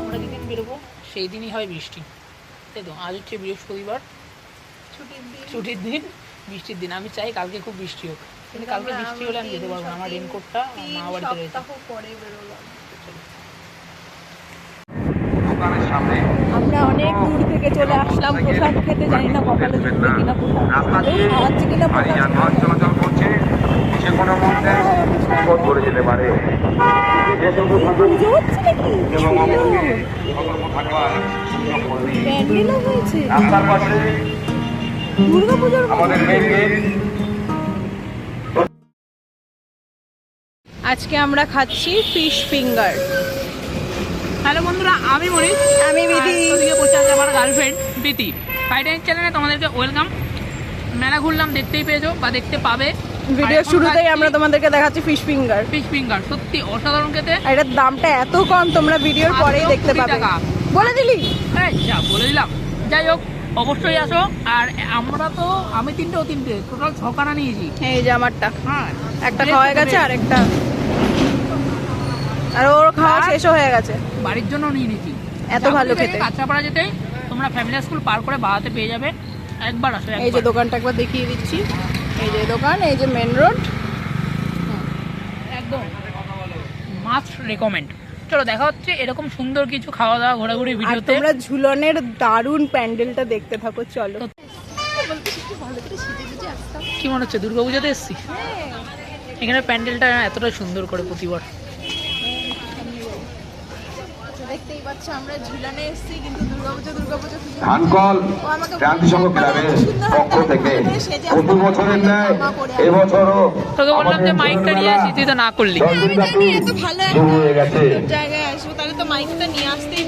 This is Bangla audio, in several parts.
আমরা যেদিন বেরোবো সেই দিনই হয় বৃষ্টি। তাই তো? আজ হচ্ছে বৃহস্পতিবার। ছুটির দিন। ছুটির দিন বৃষ্টির দিন। আমি চাই কালকে খুব বৃষ্টি হোক। কিন্তু কালকে বৃষ্টি হলে আমি যেতে পারব না। আমার রেনকোটটা মা বাড়িতে রয়েছে। আমরা অনেক দূর থেকে চলে আসলাম। প্রসাদ খেতে জানি না কপালে জুটবে কিনা প্রসাদ। খাওয়াচ্ছে কিনা প্রসাদ। যানবাহন চলাচল করছে। যে কোনো মুহূর্তে বিপদ পড়ে যেতে পারে। এবং অপরকে সতর্ক থাকবার করে রাস্তার পাশে আমাদের মেন গেট আজকে আমরা খাচ্ছি ফিশ ফিঙ্গার। হ্যালো বন্ধুরা আমি মনীষ। আমি বিধি। আর ওদিকে বসে আছে আমার গার্লফ্রেন্ড প্রীতি ফাইটাইন চ্যানেলে তোমাদেরকে ওয়েলকাম মেলা ঘুরলাম দেখতেই পেয়েছ বা দেখতে পাবে। ভিডিও শুরুতেই আমরা তোমাদেরকে দেখাচ্ছি ফিশ ফিঙ্গার ফিশ ফিঙ্গার সত্যি অসাধারণ খেতে। এটার দামটা এত কম তোমরা ভিডিওর পরেই দেখতে পাবে। বলে দিলি। এই যা বলে দিলাম। যাই হোক অবশ্যই আসো। আর আমরা তো আমি তিনটে ও তিনটে। টোটাল ছখানা নিয়েছি। এই যে আমারটা। হ্যাঁ। একটা খাওয়া হয়ে গেছে আর একটা আর ওর খাওয়া শেষও হয়ে গেছে। বাড়ির জন্য নিয়ে নিয়েছি। এত ভালো খেতে। কাঁচরাপাড়া যেতেই তোমরা ফ্যামিলি স্কুল পার করে বাড়াতে পেয়ে যাবে। একবার আসো এই যে দোকানটা একবার দেখিয়ে দিচ্ছি। এই যে দোকান এই যে মেন রোড একদম। মাস্ট রেকমেন্ড চলো দেখা হচ্ছে এরকম সুন্দর কিছু খাওয়া দাওয়া ঘোরাঘুরি ভিডিওতে তোমরা ঝুলনের দারুণ প্যান্ডেলটা দেখতে থাকো চলো। কি মনে হচ্ছে দুর্গাপূজাতে এসছি? এখানে প্যান্ডেলটা এতটা সুন্দর করে প্রতিবার। দেখতেই পাচ্ছ আমরা ঝুলনে এসেছি কিন্তু খুঁজে ধানকল ক্লাবের পক্ষ থেকে প্রতি বছরের ন্যায় এবছরও তোকে বললাম যে মাইকটা নিয়ে আসি তুই তো না করলি। শুরু হয়ে গেছে। জায়গায় আসব তাহলে তো মাইকটা নিয়ে আসতেই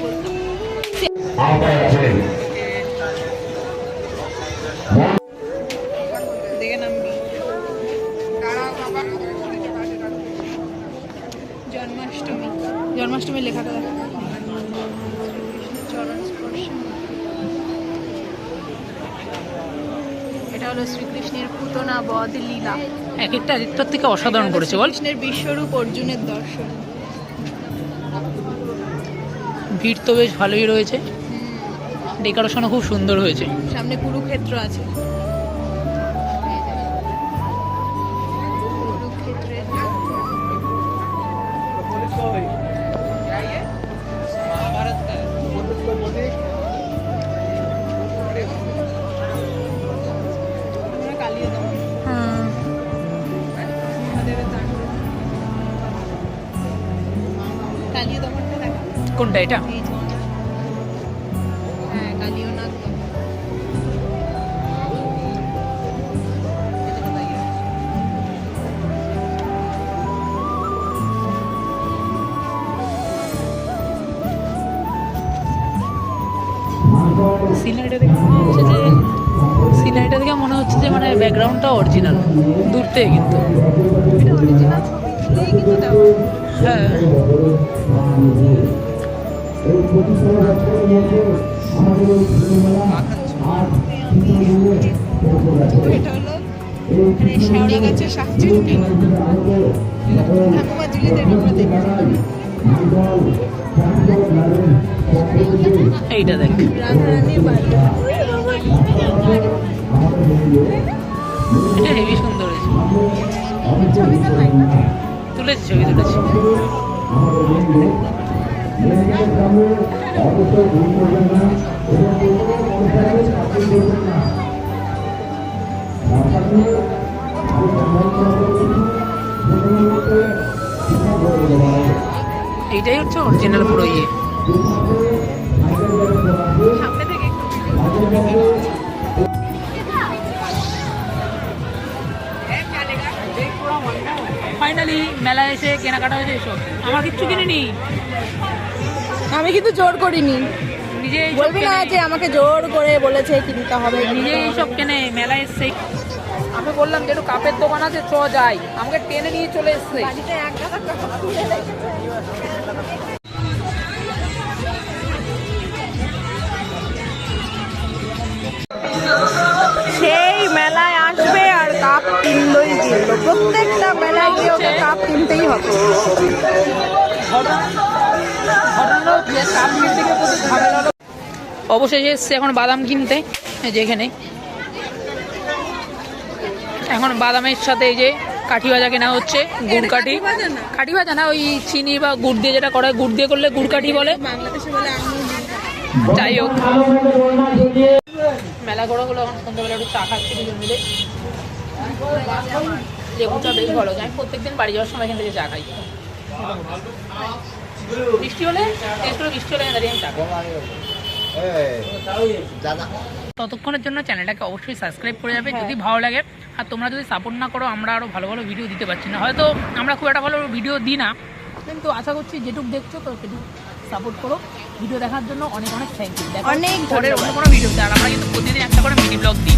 জন্মাষ্টমী। জন্মাষ্টমীর লেখাটা দেখো। এটা হলো শ্রীকৃষ্ণের পুতনা বধ লীলা। এক একটা এক একটার থেকে অসাধারণ করেছে বল। কৃষ্ণের বিশ্বরূপ অর্জুনের দর্শন। ভিড় তো বেশ ভালোই রয়েছে। ডেকোরেশনও খুব সুন্দর হয়েছে। সামনে কুরুক্ষেত্র আছে। কোনটা এটা? হ্যাঁ। সিনারিটা দেখে মনে হচ্ছে যে সিনারিটা দেখে মনে হচ্ছে যে মানে ব্যাকগ্রাউন্ডটা অরিজিনাল দূর থেকে কিন্তু। এটা ছবি হলো মানে শেওড়া গাছের শাক চুটকি ঠাকুমা ঝুলিতে এটা আমরা দেখেছি এইটা দেখ। এটা হেভি সুন্দর হয়েছে। তুলেছি এইটাই হচ্ছে অরিজিনাল পুরো ইয়ে। সামনে থেকে ফাইনালি মেলায় এসে কেনাকাটা হয়েছে এসব। আমার কিচ্ছু কিনিনি। আমি কিন্তু জোর করিনি। নিজে বলবি না যে আমাকে জোর করে বলেছে কিনতে হবে নিজে এইসব কেনে মেলায় এসছে আমি বললাম যে একটু কাপের দোকান আছে চ যাই। আমাকে টেনে নিয়ে চলে এসছে। ভালোই দিয়ে দিল প্রত্যেকটা মেলায় গিয়ে ওকে কাপ কিনতেই হবে। অবশেষে এসছে এখন বাদাম কিনতে যেখানে এখন। বাদামের সাথে এই যে কাঠি ভাজা কেনা হচ্ছে গুড় কাঠি। কাঠি ভাজা না? ওই চিনি বা গুড় দিয়ে যেটা করা গুড় দিয়ে করলে গুড় কাঠি বলে। বাংলাদেশে বলে যাই হোক। মেলা ঘোরা হলো এখন সন্ধ্যাবেলা একটু চা খাচ্ছি দুজন মিলে। লেবুটা বেশ ভালো যায়। প্রত্যেকদিন বাড়ি যাওয়ার সময় এখান থেকে চা খাই। বৃষ্টি হলে বৃষ্টি হলে দাঁড়িয়ে আমি চা খাই। ততক্ষণের জন্য চ্যানেলটাকে অবশ্যই সাবস্ক্রাইব করে যাবে যদি ভালো লাগে। আর তোমরা যদি সাপোর্ট না করো আমরা আরও ভালো ভালো ভিডিও দিতে পারছি না। হয়তো আমরা খুব একটা ভালো ভিডিও দিই না। কিন্তু আশা করছি যেটুকু দেখছ তো সেটুকু সাপোর্ট করো। ভিডিও দেখার জন্য অনেক অনেক থ্যাংক ইউ অনেক ধন্যবাদ। অন্য কোনো ভিডিওতে আর আমরা কিন্তু প্রতিদিন একটা করে মিনি ব্লগ দিই।